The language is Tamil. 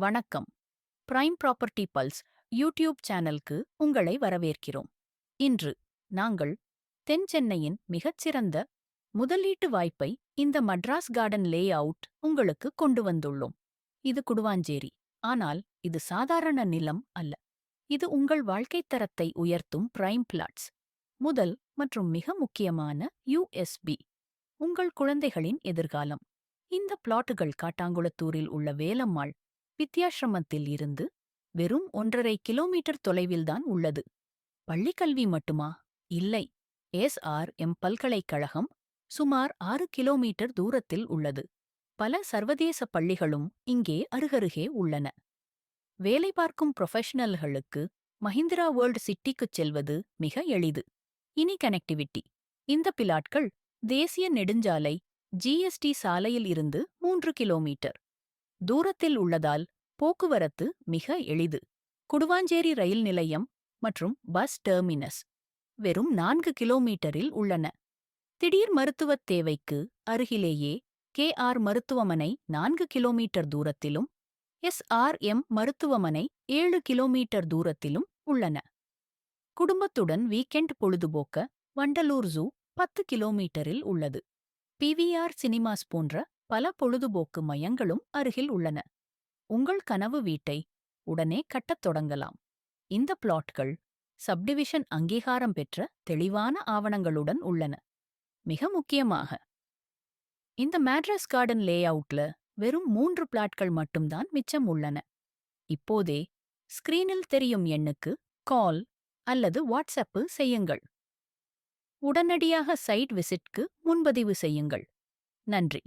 வணக்கம். பிரைம் ப்ராப்பர்ட்டி பல்ஸ் யூடியூப் சேனலுக்கு உங்களை வரவேற்கிறோம். இன்று நாங்கள் தென் சென்னையின் மிகச்சிறந்த முதலீட்டு வாய்ப்பை இந்த மட்ராஸ் கார்டன் லே அவுட் உங்களுக்கு கொண்டு வந்துள்ளோம். இது குடுவாஞ்சேரி. ஆனால் இது சாதாரண நிலம் அல்ல. இது உங்கள் வாழ்க்கைத் தரத்தை உயர்த்தும் பிரைம் பிளாட்ஸ் முதல் மற்றும் மிக முக்கியமான யுஎஸ்பி உங்கள் குழந்தைகளின் எதிர்காலம். இந்த பிளாட்டுகள் காட்டாங்குளத்தூரில் உள்ள வேலம்மாள் வித்யாசிரமத்தில் இருந்து வெறும் ஒன்றரை கிலோமீட்டர் தொலைவில்தான் உள்ளது. பள்ளிக்கல்வி மட்டுமா? இல்லை. எஸ். ஆர். எம். பல்கலைக்கழகம் சுமார் ஆறு கிலோமீட்டர் தூரத்தில் உள்ளது. பல சர்வதேச பள்ளிகளும் இங்கே அருகருகே உள்ளன. வேலை பார்க்கும் ப்ரொஃபஷனல்களுக்கு மஹிந்திரா வேர்ல்ட் சிட்டிக்குச் செல்வது மிக எளிது. இனி கனெக்டிவிட்டி. இந்த பிலாட்கள் தேசிய நெடுஞ்சாலை ஜிஎஸ்டி சாலையில் இருந்து மூன்று கிலோமீட்டர். தூரத்தில் உள்ளதால் போக்குவரத்து மிக எளிது. குடுவாஞ்சேரி ரயில் நிலையம் மற்றும் பஸ் டெர்மினஸ் வெறும் நான்கு கிலோமீட்டரில் உள்ளன. திடீர் மருத்துவத் தேவைக்கு அருகிலேயே கே ஆர் மருத்துவமனை நான்கு கிலோமீட்டர் தூரத்திலும் எஸ் ஆர் எம் மருத்துவமனை ஏழு கிலோமீட்டர் தூரத்திலும் உள்ளன. குடும்பத்துடன் வீக்கெண்ட் பொழுதுபோக்க வண்டலூர் ஜூ பத்து கிலோமீட்டரில் உள்ளது. பிவிஆர் சினிமாஸ் போன்ற பல பொழுதுபோக்கு மையங்களும் அருகில் உள்ளன. உங்கள் கனவு வீட்டை உடனே கட்டத் தொடங்கலாம். இந்த பிளாட்கள் சப்டிவிஷன் அங்கீகாரம் பெற்ற தெளிவான ஆவணங்களுடன் உள்ளன. மிக முக்கியமாக இந்த மேட்ரஸ் கார்டன் லே அவுட்ல வெறும் மூன்று பிளாட்கள் மட்டும்தான் மிச்சம் உள்ளன. இப்போதே ஸ்கிரீனில் தெரியும் எண்ணுக்கு கால் அல்லது வாட்ஸ்அப்பு செய்யுங்கள். உடனடியாக சைட் விசிட்க்கு முன்பதிவு செய்யுங்கள். நன்றி.